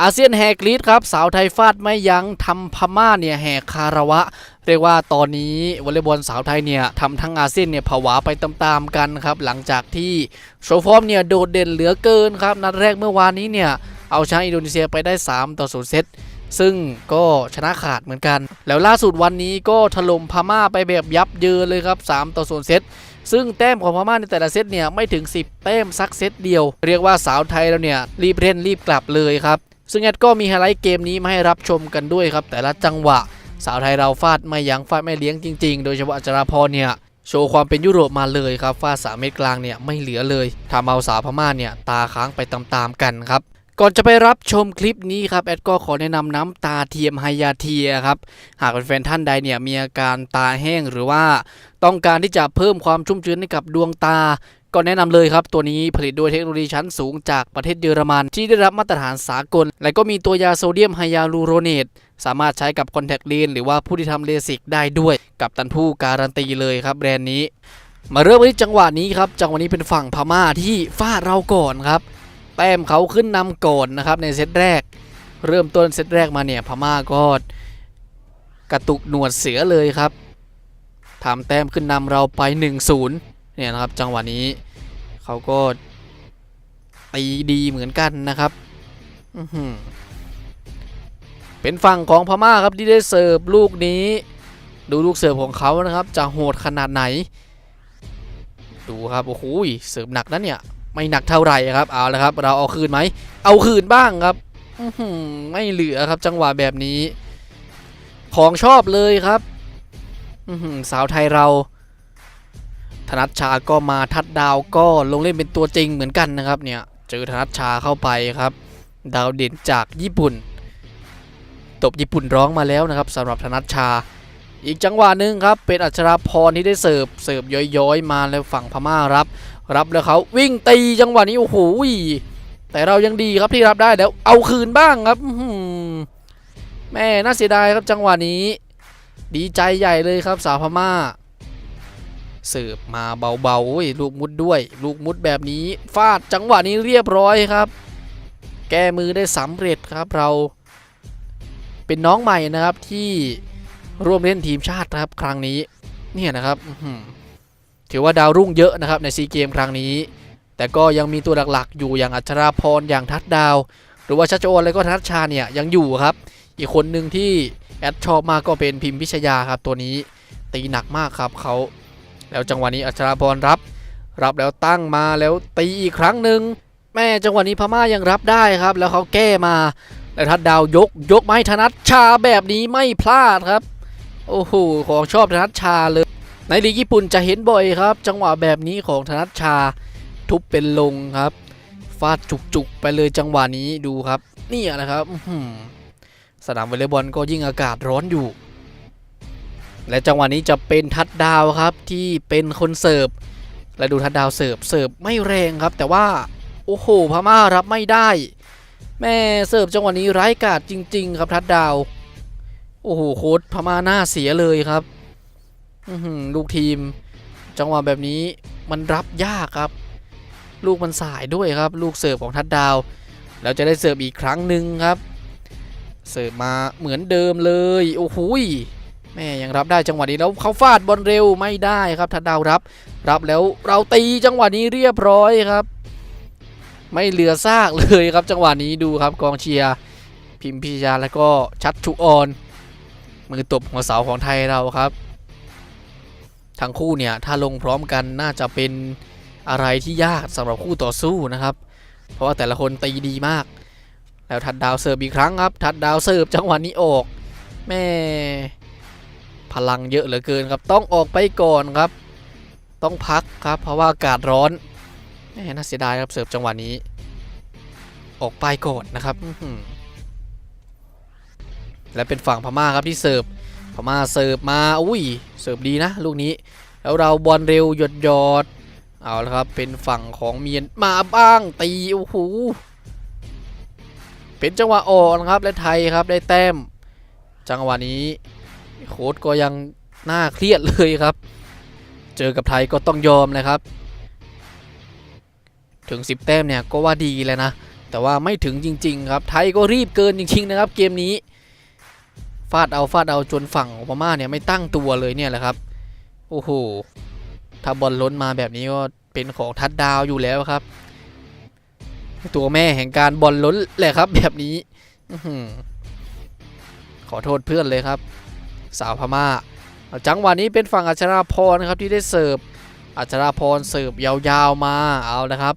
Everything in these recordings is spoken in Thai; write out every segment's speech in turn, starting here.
อาเซียนแห่กรีดครับ สาวไทยฟาดไม่ยั้งทำพม่าเนี่ยแห่คาระวะ เรียกว่าตอนนี้วอลเลย์บอลสาวไทยเนี่ยทำทั้งอาเซียนเนี่ยผวาไปตามๆกันครับ หลังจากที่โชว์ฟอร์มเนี่ยโดดเด่นเหลือเกินครับนัดแรกเมื่อวานนี้เนี่ยเอาชนะอินโดนีเซียไปได้ 3 ต่อ0เซตซึ่งก็ชนะขาดเหมือนกัน แล้วล่าสุดวันนี้ก็ถล่มพม่าไปแบบยับเยินเลยครับ 3 ต่อ0เซตซึ่งแต้มของพม่าในแต่ละเซตเนี่ยไม่ถึง 10 แต้มสักเซตเดียว เรียกว่าสาวไทยเราเนี่ยรีบเล่นรีบกลับเลยครับ ซึ่งแอดก็มีไฮไลท์เกมนี้มาให้รับชมกันด้วยครับ แต่ละจังหวะสาวไทยเราฟาดไม่ยั้งฟาดไม่เลี้ยงจริง ๆ โดยเฉพาะอัจราพรเนี่ยโชว์ความเป็นยุโรปมาเลยครับฟาดสามเมตรกลางเนี่ยไม่เหลือเลยทำเอาสาวพม่าเนี่ยตาค้างไปตามๆกันครับก่อนจะไปรับชมคลิปนี้ครับแอดก็ขอแนะนำน้ำตาเทียมไฮยาเทียครับหากเป็นแฟนท่านใดเนี่ยมีอาการตาแห้งหรือว่า ต้องการที่จะเพิ่มความชุ่มชื้นให้กับดวงตา ก็แนะนำเลยครับ ตัวนี้ผลิตโดยเทคโนโลยีชั้นสูงจากประเทศเยอรมัน ที่ได้รับมาตรฐานสากล และก็มีตัวยาโซเดียมไฮยาลูโรเนตสามารถใช้กับคอนแทคเลนส์หรือว่าผู้ที่ทำเลสิกได้ด้วย กับตันผู้การันตีเลยครับแบรนด์นี้ มาเริ่มที่จังหวะนี้ครับจังหวะนี้เป็นฝั่งพม่าที่ฟาดเราก่อนครับแต้มเขาขึ้นนำก่อนนะครับในเซตแรก เริ่มต้นเซตแรกมาเนี่ยพม่าก็กระตุกหนวดเสือเลยครับทำแต้มขึ้นนำเราไป 1-0 เนี่ยนะครับจังหวะนี้เขาก็ตีดีเหมือนกันนะครับอืเป็นฝั่งของพม่าครับที่ได้เสิร์ฟลูกนี้ ดูลูกเสิร์ฟของเขานะครับ จะโหดขนาดไหน ดูครับโอ้โหเสิร์ฟหนักนะเนี่ย ไม่หนักเท่าไหร่ครับเอาละครับ เราเอาคืนไหมเอาคืนบ้างครับอไม่เหลือครับจังหวะแบบนี้ ของชอบเลยครับอสาวไทยเรา ธนัชชาก็มาทัดดาวก็ลงเล่นเป็นตัวจริงเหมือนกันนะครับเนี่ยเจอธนัชชาเข้าไปครับ ดาวเด่นจากญี่ปุ่น ตบญี่ปุ่นร้องมาแล้วนะครับสำหรับธนัชชา อีกจังหวะหนึ่งครับ เป็นอัชราพรที่ได้เสิร์ฟเสิร์ฟย้อยๆ มาแล้วฝั่งพม่ารับ รับแล้วเขาวิ่งตีจังหวะนี้โอ้โหแต่เรายังดีครับที่รับได้แล้วเอาคืนบ้างครับอืแม่น่าเสียดายครับจังหวะนี้ ดีใจใหญ่เลยครับสาวพม่า เสิร์ฟมาเบาๆลูกมุดด้วย ลูกมุดแบบนี้ฟาดจังหวะนี้เรียบร้อยครับ แก้มือได้สำเร็จครับเรา เป็นน้องใหม่นะครับที่ร่วมเล่นทีมชาติครับครั้งนี้เนี่ยนะครับถือว่าดาวรุ่งเยอะนะครับในซีเกมครั้งนี้ แต่ก็ยังมีตัวหลักๆ อยู่อย่างอัชราพรอย่างทัดดาว หรือว่าชัชโอนแล้วก็ทัชชาเนี่ยยังอยู่ครับ อีกคนหนึ่งที่แอดชอบมากก็เป็นพิมพิชยาครับตัวนี้ตีหนักมากครับเขา แล้วจังหวะนี้อัชราพรรับ รับแล้วตั้งมาแล้วตีอีกครั้งหนึ่งแม่จังหวะนี้พม่ายังรับได้ครับ แล้วเขาแก้มาแล้วทัดดาวยกยกไมาให้ธนัชชาแบบนี้ไม่พลาดครับ โอ้โหของชอบธนัชชาเลย ในลีกญี่ปุ่นจะเห็นบ่อยครับ จังหวะแบบนี้ของธนัชชาทุบเป็นลงครับฟาดจุกๆไปเลยจังหวะนี้ดูครับ นี่นะครับสนามวอลเลย์บอลก็ยิ่งอากาศร้อนอยู่ และจังหวะนี้จะเป็นทัดดาวครับที่เป็นคนเสิร์ฟและดูทัดดาวเสิร์ฟเสิร์ฟไม่แรงครับ แต่ว่าโอ้โหพม่ารับไม่ได้ แม่เสิร์ฟจังหวะนี้ไร้กาดจริง ๆ ครับทัดดาว โอ้โหโค้ชพม่าหน้าเสียเลยครับลูกทีม จังหวะแบบนี้มันรับยากครับ ลูกมันสายด้วยครับ ลูกเสิร์ฟของทัดดาว แล้วจะได้เสิร์ฟอีกครั้งหนึ่งครับ เสิร์ฟมาเหมือนเดิมเลย โอ้โห แม่ยังรับได้จังหวะนี้แล้วเขาฟาดบอลเร็วไม่ได้ครับทัดดาวรับ รับแล้วเราตีจังหวะนี้เรียบร้อยครับ ไม่เหลือซากเลยครับจังหวะนี้ดูครับกองเชียร์พิมพิชยาแล้วก็ชัดชุออนมือตบหัวเสาของไทยเราครับ ทั้งคู่เนี่ยถ้าลงพร้อมกันน่าจะเป็นอะไรที่ยากสำหรับคู่ต่อสู้นะครับ เพราะว่าแต่ละคนตีดีมาก แล้วทัดดาวเสิร์ฟอีกครั้งครับ ทัดดาวเสิร์ฟจังหวะนี้ออกแม่ พลังเยอะเหลือเกินครับ ต้องออกไปก่อนครับ ต้องพักครับ เพราะว่าอากาศร้อนแหมน่าเสียดายครับเสิร์ฟจังหวะนี้ ออกไปก่อนนะครับและเป็นฝั่งพม่าครับที่เสิร์ฟพม่าเสิร์ฟมาอุ้ยเสิร์ฟดีนะ ลูกนี้ แล้วเราบอลเร็วหยดหยอดเอาละครับเป็นฝั่งของเมียนมาบ้างตีโอ้โหเป็นจังหวะอ่อนครับและไทยครับได้แต้ม จังหวะนี้ โค้ดก็ยังน่าเครียดเลยครับ เจอกับไทยก็ต้องยอมเลยครับ ถึง 10 แต้มเนี่ยก็ว่าดีแล้วนะ แต่ว่าไม่ถึงจริง ๆ ครับ ไทยก็รีบเกินจริง ๆ นะครับ เกมนี้ ฟาดเอาฟาดเอาจนฝั่งอพม่าเนี่ยไม่ตั้งตัวเลยเนี่ยแหละครับ โอ้โห ถ้าบอลล้นมาแบบนี้ก็เป็นของทัดดาวอยู่แล้วครับ ตัวแม่แห่งการบอลล้นแหละครับ แบบนี้ขอโทษเพื่อนเลยครับ สาวพม่า จังหวะนี้เป็นฝั่งอัชราพรนะครับที่ได้เสิร์ฟอัชราพรเสิร์ฟยาวๆมาเอาละครับ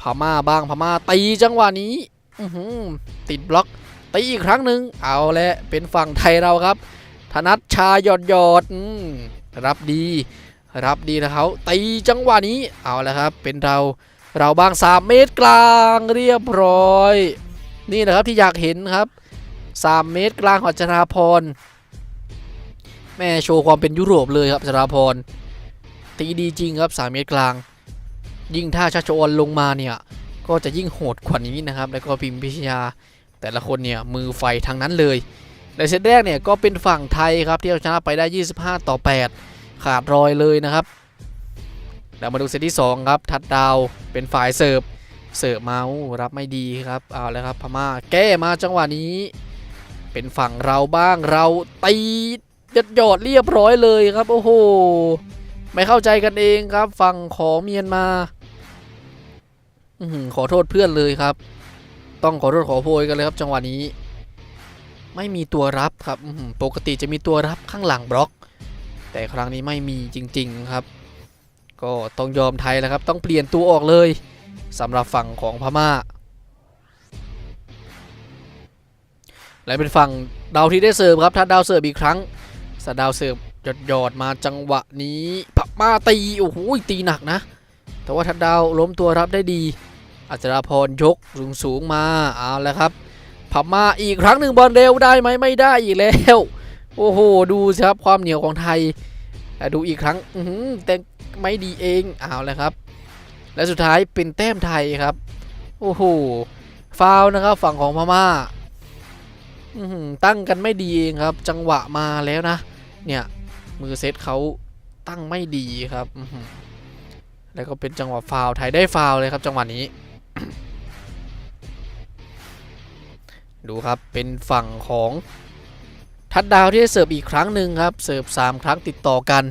พม่าบ้างพม่าตีจังหวะนี้ติดบล็อกตีอีกครั้งหนึ่งเอาและเป็นฝั่งไทยเราครับ ธนัทชาหยอดหยอดรับดีรับดีนะเขาตีจังหวะนี้เอาละครับ เป็นเราเราบ้าง 3 เมตรกลางเรียบร้อย นี่นะครับที่อยากเห็นครับ 3 เมตรกลางของอัชราพร แม่โชว์ความเป็นยุโรปเลยครับชราพรตีดีจริงครับ 3 เมตรกลาง ยิ่งถ้าชัชวอนลงมาเนี่ย ก็จะยิ่งโหดกว่านี้นะครับ แล้วก็พิมพิชยา แต่ละคนเนี่ยมือไฟทั้งนั้นเลยในเซตแรกเนี่ยก็เป็นฝั่งไทยครับที่เอาชนะไปได้ 25 ต่อ 8 ขาดรอยเลยนะครับแล้วมาดูเซตที่ 2 ครับ ทัดดาวเป็นฝ่ายเสิร์ฟเสิร์ฟมาอู้รับไม่ดีครับเอาแล้วครับพม่าแก้มาจังหวะนี้ เป็นฝั่งเราบ้างเราตี ยดยอดเรียบร้อยเลยครับ โอ้โห ไม่เข้าใจกันเองครับ ฝั่งของเมียนมาอืขอโทษเพื่อนเลยครับ ต้องขอโทษขอโพยกันเลยครับ จังหวะนี้ ไม่มีตัวรับครับปกติจะมีตัวรับข้างหลังบล็อก แต่ครั้งนี้ไม่มีจริง ๆครับ ก็ต้องยอมไทยแล้วครับ ต้องเปลี่ยนตัวออกเลยสำหรับฝั่งของพม่า และเป็นฝั่งดาวที่ได้เสิร์ฟครับถ้าดาวเสิร์ฟอีกครั้ง สดาวเสิร์ฟหยดหยอดมาจังหวะนี้พม่าตีโอ้โหตีหนักนะ แต่ว่าทัดดาวล้มตัวรับได้ดีอัจราพรยกสูงสูงมาเอาแล้วครับพม่าอีกครั้งหนึ่งบอลเร็วได้ไหมไม่ได้อีกแล้วโอ้โหดูสิครับความเหนียวของไทยดูอีกครั้งอืแต่ไม่ดีเองเอาแล้วครับ และสุดท้ายเป็นแต้มไทยครับ โอ้โหฟาวนะครับฝั่งของพม่าตั้งกันไม่ดีเองครับ จังหวะมาแล้วนะ เนี่ย มือเซตเขาตั้งไม่ดีครับ แล้วก็เป็นจังหวะฟาวไทยได้ฟาวเลยครับ จังหวะนี้ ดูครับเป็นฝั่งของทัดดาวที่ได้เสิร์ฟอีกครั้งหนึ่งครับ เสิร์ฟ3 ครั้งติดต่อกัน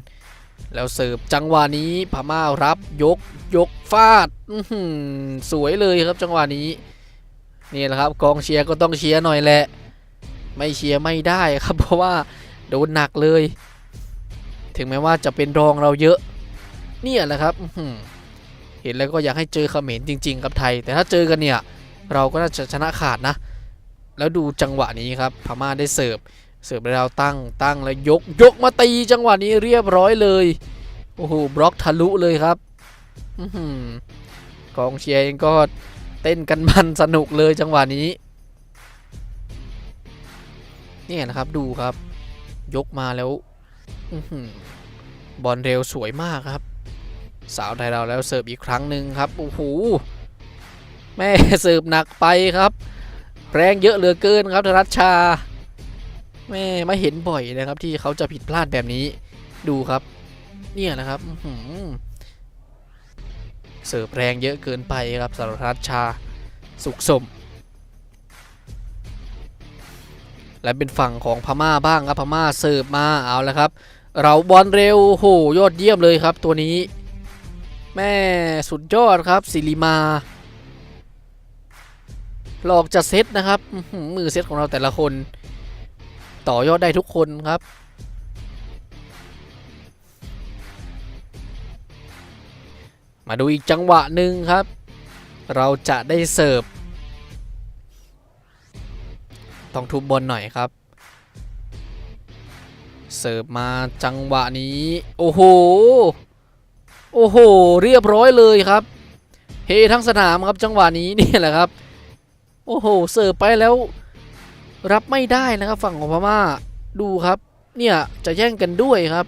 แล้วเสิร์ฟจังหวะนี้พม่ารับยกยกฟาดสวยเลยครับจังหวะนี้นี่แหละครับกองเชียร์ก็ต้องเชียร์หน่อยแหละ ไม่เชียร์ไม่ได้ครับเพราะว่า โดนหนักเลย ถึงแม้ว่าจะเป็นรองเราเยอะ เนี่ยแหละครับเห็นแล้วก็อยากให้เจอเขมรจริง ๆ กับไทย แต่ถ้าเจอกันเนี่ย เราก็น่าจะชนะขาดนะ แล้วดูจังหวะนี้ครับพม่าได้เสิร์ฟเสิร์ฟแล้วตั้งตั้งแล้วยกยกมาตีจังหวะนี้เรียบร้อยเลยโอ้โหบล็อกทะลุเลยครับอื้อหือกองเชียร์เองก็เต้นกันมันสนุกเลยจังหวะนี้เนี่ยนะครับดูครับ ยกมาแล้วอบอลเร็วสวยมากครับ สาวไทยเราแล้วเสิร์ฟอีกครั้งหนึ่งครับโอ้โหแม่เสิร์ฟหนักไปครับ แรงเยอะเหลือเกินครับธนัชชาแม่ไม่เห็นบ่อยนะครับที่เขาจะผิดพลาดแบบนี้ดูครับ เนี่ยนะครับเสิร์ฟแรงเยอะเกินไปครับสำหรับธนัชชาสุขสม และเป็นฝั่งของพม่าบ้างครับพม่าเสิร์ฟมาเอาแล้วครับ เราบอลเร็วโหยอดเยี่ยมเลยครับตัวนี้ แม่สุดยอดครับศิริมาหลอกจะเซตนะครับมือเซตของเราแต่ละคน ต่อยอดได้ทุกคนครับมาดูอีกจังหวะหนึ่งครับ เราจะได้เสิร์ฟ ต้องทุบบอลหน่อยครับเสิร์ฟมาจังหวะนี้ โอ้โห โอ้โห เรียบร้อยเลยครับ เฮทั้งสนามครับจังหวะนี้นี่แหละครับ โอ้โห เสิร์ฟไปแล้ว รับไม่ได้นะครับฝั่งของพม่า ดูครับ เนี่ยจะแย่งกันด้วยครับ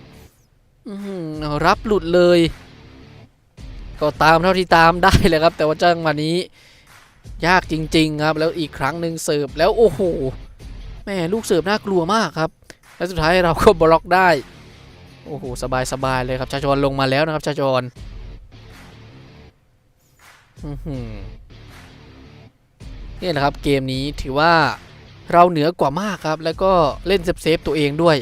อื้อหือรับหลุดเลย ก็ตามเท่าที่ตามได้เลยครับ แต่ว่าจังหวะนี้ ยากจริง ๆ ครับ แล้วอีกครั้งหนึ่งเสิร์ฟแล้วโอ้โหแม่ลูกเสิร์ฟน่ากลัวมากครับ และสุดท้ายเราก็บล็อกได้ โอ้โหสบายๆเลยครับชาจรลงมาแล้วนะครับชาจรอื้อหือเนี่นะครับเกมนี้ถือว่าเราเหนือกว่ามากครับ แล้วก็เล่นเซฟเซฟตัวเองด้วย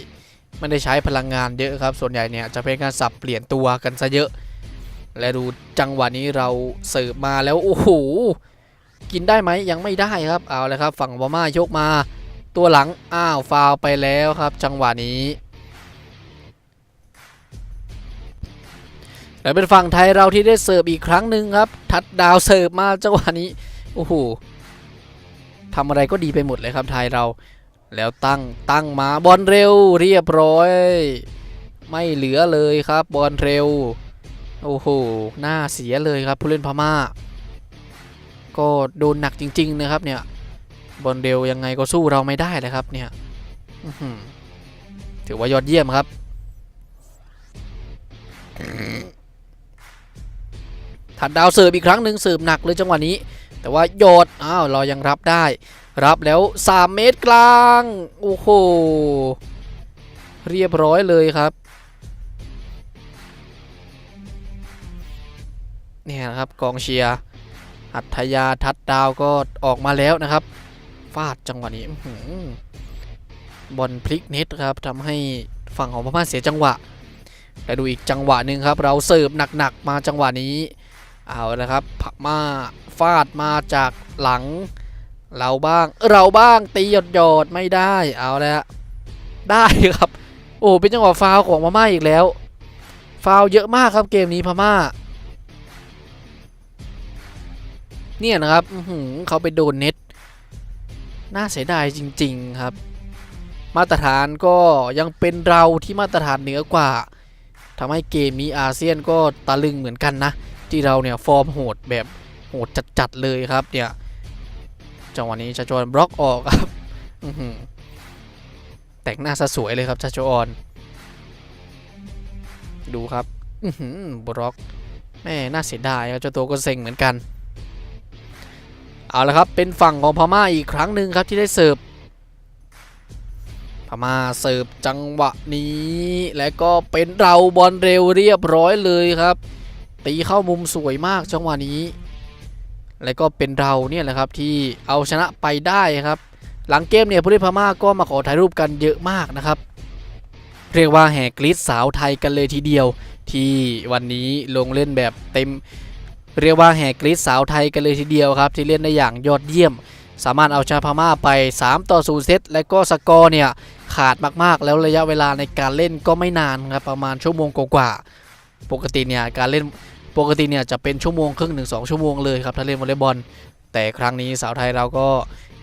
ไม่ได้ใช้พลังงานเยอะครับ ส่วนใหญ่เนี่ยจะเป็นการสับเปลี่ยนตัวกันซะเยอะ และดูจังหวะนี้เราเสิร์ฟมาแล้ว โอ้โห กินได้ไหมยังไม่ได้ครับเอาเลยครับ ฝั่งบาม่ายกมา ตัวหลังอ้าวฟาวไปแล้วครับ จังหวะนี้และเป็นฝั่งไทยเราที่ได้เสิร์ฟอีกครั้งหนึ่งครับ ทัดดาวเสิร์ฟมาจังหวะนี้โอ้โหทำอะไรก็ดีไปหมดเลยครับไทยเรา แล้วตั้งตั้งมาบอลเร็วเรียบร้อย ไม่เหลือเลยครับบอลเร็ว โอ้โหหน้าเสียเลยครับผู้เล่นพม่า ก็โดนหนักจริง ๆ นะครับ เนี่ยบอลเร็วยังไงก็สู้เราไม่ได้เลยครับ เนี่ยถือว่ายอดเยี่ยมครับ ถัดดาวเสิร์ฟอีกครั้งหนึ่งเสิร์ฟหนักเลยจังหวะนี้ แต่ว่าโยดอ้าวเรายังรับได้ รับแล้ว 3 เมตรกลาง โอ้โห เรียบร้อยเลยครับเนี่ยครับกองเชียร์ อัธยาทัดดาวก็ออกมาแล้วนะครับฟาดจังหวะนี้บอลพลิกเน็ตครับทำให้ฝั่งของพม่าเสียจังหวะและดูอีกจังหวะหนึ่งครับ เราเสิร์ฟหนักๆมาจังหวะนี้เอาละครับพม่าฟาดมาจากหลัง เราบ้างเราบ้างตีหยดหยดๆไม่ได้เอาแล้วได้ครับ โอ้เป็นจังหวะฟาวล์ของพม่าอีกแล้ว ฟาวล์เยอะมากครับเกมนี้พม่า เนี่ยนะครับเขาไปโดนเน็ต น่าเสียดายจริง ๆครับ มาตรฐานก็ยังเป็นเราที่มาตรฐานเหนือกว่าทำให้เกมนี้อาเซียนก็ตะลึงเหมือนกันนะ ที่เราเนี่ยฟอร์มโหดแบบโหดจัดๆเลยครับเนี่ยจังหวะนี้ชาจอนบล็อกออกครับแต่งหน้าซะสวยเลยครับชาจอนดูครับบล็อกแม่น่าเสียดายครับเจ้าตัวก็เซ็งเหมือนกัน เอาละครับเป็นฝั่งของพม่าอีกครั้งหนึ่งครับที่ได้เสิร์ฟพม่าเสิร์ฟจังหวะนี้ และก็เป็นเราบอลเร็วเรียบร้อยเลยครับ ตีเข้ามุมสวยมากจังหวะนี้ แล้วก็เป็นเราเนี่ยแหละครับที่เอาชนะไปได้ครับ หลังเกมเนี่ยผู้เล่นพม่าก็มาขอถ่ายรูปกันเยอะมากนะครับ เรียกว่าแห่กรีดสาวไทยกันเลยทีเดียว ที่วันนี้ลงเล่นแบบเต็ม เรียกว่าแห่กรีดสาวไทยกันเลยทีเดียวครับ ที่เล่นได้อย่างยอดเยี่ยม สามารถเอาชนะพม่าไป 3 ต่อ0เซตและก็สกอร์เนี่ยขาดมากๆ แล้วระยะเวลาในการเล่นก็ไม่นานครับประมาณชั่วโมงกว่าๆปกติเนี่ยการเล่นปกติเนี่ยจะเป็นชั่วโมงครึ่งถึง2ชั่วโมงเลยครับถ้าเล่นวอลเลย์บอล แต่ครั้งนี้สาวไทยเราก็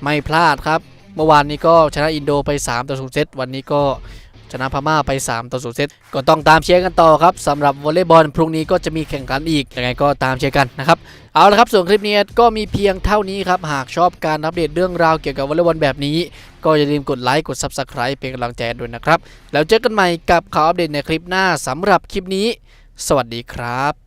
ไม่พลาดครับ เมื่อวานนี้ก็ชนะอินโดไป 3 ต่อ0เซตวันนี้ก็ ชนะพม่าไป 3 ต่อ0เซตก็ต้องตามเชียร์กันต่อครับสำหรับวอลเลย์บอลพรุ่งนี้ก็จะมีแข่งขันอีกยังไงก็ตามเชียร์กันนะครับเอาละครับส่วนคลิปนี้ก็มีเพียงเท่านี้ครับหากชอบการอัปเดตเรื่องราวเกี่ยวกับวอลเลย์บอลแบบนี้ ก็อย่าลืมกดไลค์กด Subscribe เป็นกำลังใจด้วยนะครับแล้วเจอกันใหม่กับข่าวอัปเดตในคลิปหน้าสำหรับคลิปนี้ สวัสดีครับ